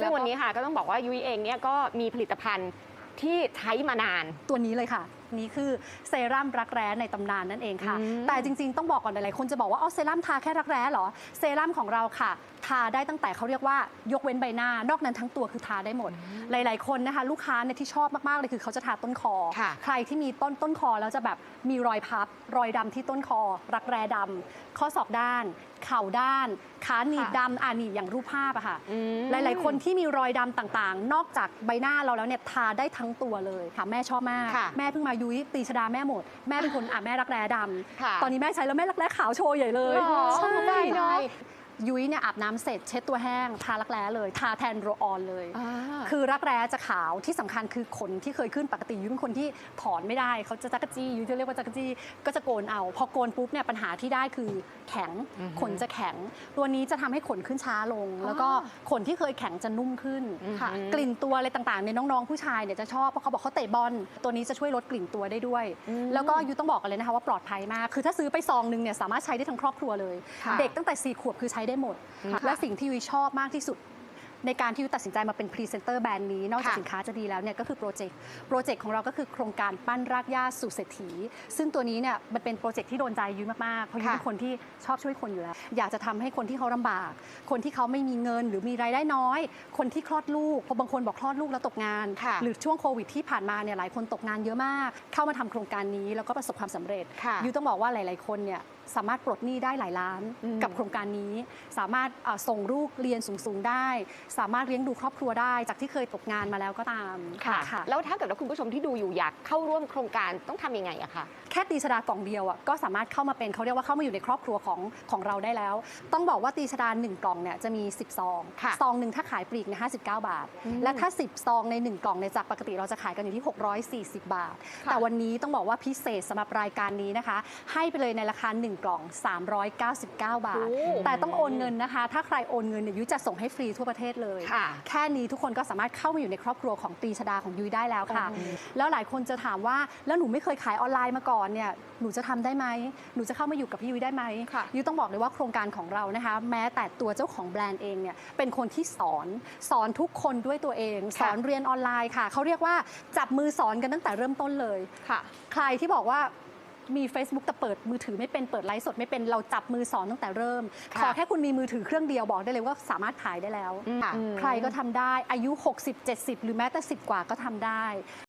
ซึ่งวันนี้ค่ะก็ต้องบอกว่ายุ้ยเองเนี่ยก็มีผลิตภัณฑ์ที่ใช้มานาน ตัวนี้เลยค่ะ นี่คือเซรั่มรักแร้ในตำนานนั่นเองค่ะอืมแต่จริงๆ ต้องบอกก่อนหลายๆคนจะบอกว่าอ๋อเซรั่มทาแค่รักแร้เหรอ เซรั่มของเราค่ะ ทาได้ตั้งแต่เขาเรียกว่ายกเว้นใบหน้านอกนั้นทั้งตัวคือทาได้หมด หลาย ๆ คนนะคะ ลูกค้าเนี่ยที่ชอบมาก ๆ เลยคือเขาจะทาต้นคอ ค่ะใครที่มีต้นต้นคอแล้วจะแบบมีรอยพับ รอยดำที่ต้นคอ รักแร้ดำข้อศอกด้าน เข่าด้าน ขาหนีบค่ะ ดำอ่าหนีบอย่างรูปภาพอะค่ะ อืม หลาย ๆ คนที่มีรอยดำต่างๆ นอกจากใบหน้าเราแล้วเนี่ยทาได้ทั้งตัวเลยค่ะ แม่ชอบมาก ค่ะแม่เพิ่งมายุ้ยตีชดาแม่หมด แม่เป็นคนอะแม่รักแร้ดค่ะำตอนนี้แม่ใช้แล้วแม่รักแร้ขาวโชว์ใหญ่เลยหรอใช่ได้เนอะ ยุ้ยเนี่ยอาบน้ำเสร็จเช็ดตัวแห้งทารักแร้เลยทาแทนโรลออนเลยอ่าคือรักแร้จะขาวที่สำคัญคือขนที่เคยขึ้นปกติยุ้ยเป็นคนที่ถอนไม่ได้เขาจะจักรจี้ยุ้ยจะเรียกว่าจักรจี้ก็จะโกนเอา พอโกนปุ๊บเนี่ยปัญหาที่ได้คือแข็งอือฮึขนจะแข็ง ตัวนี้จะทำให้ขนขึ้นช้าลง แล้วก็ขนที่เคยแข็งจะนุ่มขึ้นอือฮึค่ะกลิ่นตัวอะไรต่างๆเนี่ยน้องๆผู้ชายเนี่ยจะชอบเพราะเขาบอกเขาเตะบอลตัวนี้จะช่วยลดกลิ่นตัวได้ด้วยอืมแล้วก็ยุ้ยต้องบอกกันเลยนะคะว่าปลอดภัยมาก คือถ้าซื้อไปซองหนึงเนี่ยสามารถใช้ได้ทั้งครอบครัวเลยค่ะเด็กตั้งแต่4ขวบคือใช้ได้หมดค่ะและสิ่งที่ยุ้ยชอบมากที่สุด ในการที่ยุ้ยตัดสินใจมาเป็นพรีเซนเตอร์แบรนด์นี้ นอกจากค่ะสินค้าจะดีแล้วเนี่ยก็คือโปรเจกต์โปรเจกต์ของเราก็คือโครงการปั้นรากหญ้าสู่เศรษฐี ซึ่งตัวนี้เนี่ยมันเป็นโปรเจกต์ที่โดนใจยุ้ยมากๆเพราะยุ้ยค่ะเป็นคนที่ชอบช่วยคนอยู่แล้ว อยากจะทำให้คนที่เขาลำบาก คนที่เขาไม่มีเงินหรือมีรายได้น้อย คนที่คลอดลูกเพราะบางคนบอกคลอดลูกแล้วตกงานค่ะหรือช่วงโควิดที่ผ่านมาเนี่ยหลายคนตกงานเยอะมาก เข้ามาทำโครงการนี้แล้วก็ประสบความสำเร็จค่ะยุ้ยต้องบอกว่าหลาย ๆ คนเนี่ยสามารถปลดหนี้ได้หลายล้านอืมกับโครงการนี้ สามารถเอ่อส่งลูกเรียนสูง ๆ ได้สามารถเลี้ยงดูครอบครัวได้ จากที่เคยตกงานมาแล้วก็ตามค่ะ แล้วถ้าเกิดว่าคุณผู้ชมที่ดูอยู่อยากเข้าร่วมโครงการต้องทำยังไงอะคะแค่ตีชดากล่องเดียวอะก็สามารถเข้ามาเป็นเขาเรียกว่าเข้ามาอยู่ในครอบครัวของของเราได้แล้ว ต้องบอกว่าตีชดา1กล่องเนี่ยจะมี 10 ซองค่ะซองหนึ่งถ้าขายปลีกเนี่ย59บาทอืมและถ้า 10 ซองใน 1 กล่องเนี่ยจากปกติเราจะขายกันอยู่ที่ 640 บาทค่ะแต่วันนี้ต้องบอกว่าพิเศษสำหรับรายการนี้นะคะ ให้ไปเลยในราคา 1 กล่อง 399 บาทโอ้แต่ต้องโอนเงินนะคะ ถ้าใครโอนเงินเนี่ยยุ้ยจะส่งให้ฟรีทั่วประเทศเลยค่ะ แค่นี้ทุกคนก็สามารถเข้ามาอยู่ในครอบครัวของตีชดาของยุ้ยได้แล้วค่ะอืมแล้วหลายคนจะถามว่าแล้วหนูไม่เคยขายออนไลน์มาก่อนเนี่ยหนูจะทำได้ไหมหนูจะเข้ามาอยู่กับพี่ยุ้ยได้ไหมค่ะ ยุ้ยต้องบอกเลยว่าโครงการของเรานะคะ แม้แต่ตัวเจ้าของแบรนด์เองเนี่ยเป็นคนที่สอนสอนทุกคนด้วยตัวเอง สอนเรียนออนไลน์ค่ะเขาเรียกว่าจับมือสอนกันตั้งแต่เริ่มต้นเลย ค่ะ ใครที่บอกว่า มี Facebook แต่เปิดมือถือไม่เป็นเปิดไลฟ์สดไม่เป็นเราจับมือสอนตั้งแต่เริ่มค่ะขอแค่คุณมีมือถือเครื่องเดียวบอกได้เลยว่าสามารถขายได้แล้วค่ะใครก็ทำได้อายุ 60 70 หรือแม้แต่ 10 กว่าก็ทำได้